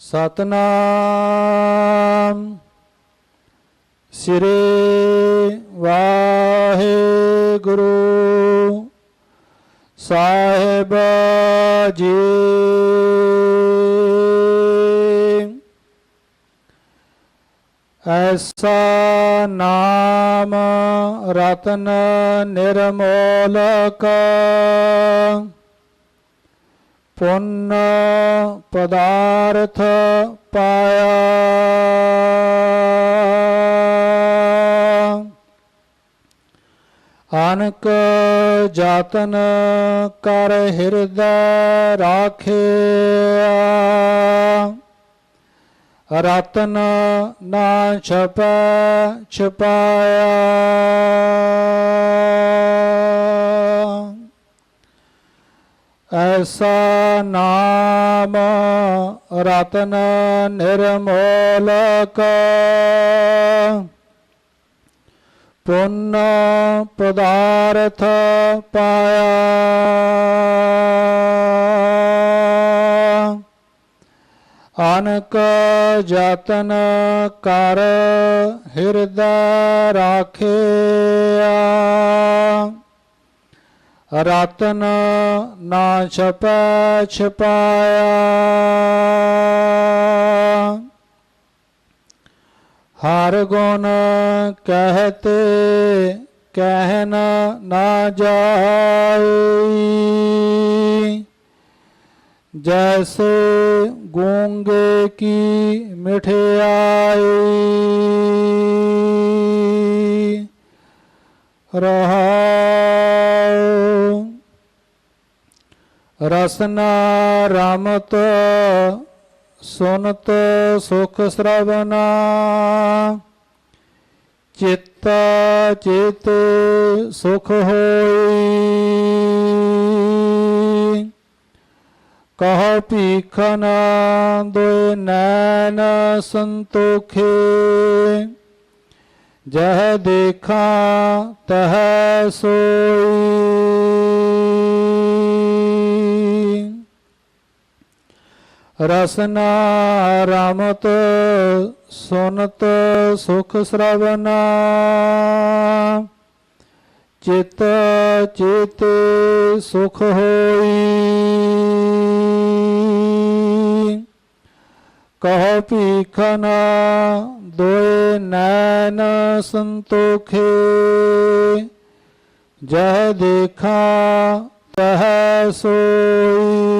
ਸਤਨਾਮ। ਸ੍ਰੀ ਵਾਹਿਗੁਰੂ ਸਾਹਿਬ ਜੀ। ਐਸਾ ਨਾਮ ਰਤਨ ਨਿਰਮੋਲਕ ਪੁੰਨ ਪਦਾਰਥ ਪਾਇਆ ਅਨਕ ਜਾਤਨ ਕਰ ਹਿਰਦੈ ਰਾਖਿਆ ਰਤਨ ਨਾ ਛਪੈ ਛਪਾਇਆ ਐਸਾ ਨਾਮ ਰਤਨ ਨਿਰਮੋਲਕ ਪੁੰਨ ਪਦਾਰਥ ਪਾਇਆ। ਅਨਕ ਜਤਨ ਕਰ ਹਿਰਦੈ ਰਾਖਿਆ। ਰਤਨ ਨਾ ਛਪੈ ਛਪਾਇਆ ਹਰ ਗੁਣ ਕਹਤੇ ਕਹਿਨ ਨਾ ਜਾਈ ਜੈਸੇ ਗੂੰਗੇ ਕੀ ਮਠਿਆਈ ਰਹਾਉ ਰਸਨਾ ਰਾਮਤ ਸੁਨਤ ਸੁਖ ਸਰਵਨਾ ਚਿੱਤ ਚਿਤ ਸੁਖ ਹੋਈ। ਕਹ ਭੀਖਨ ਦੁਇ ਨੈਣ ਸੰਤੋਖੇ, ਜਹ ਦੇਖਾਂ ਤਹ ਸੋਈ। ਰਸਨਾ ਰਾਮਤ ਸੁਨਤ ਸੁਖ ਸਰਵਨਾ। ਚਿਤ ਚਿਤ ਸੁਖ ਹੋਈ। ਕਹੋ ਭੀਖਨ ਦੋਏ ਨੈਣ ਸੰਤੋਖੇ। ਜਹ ਦੇਖਾ ਤਹ ਸੋਈ।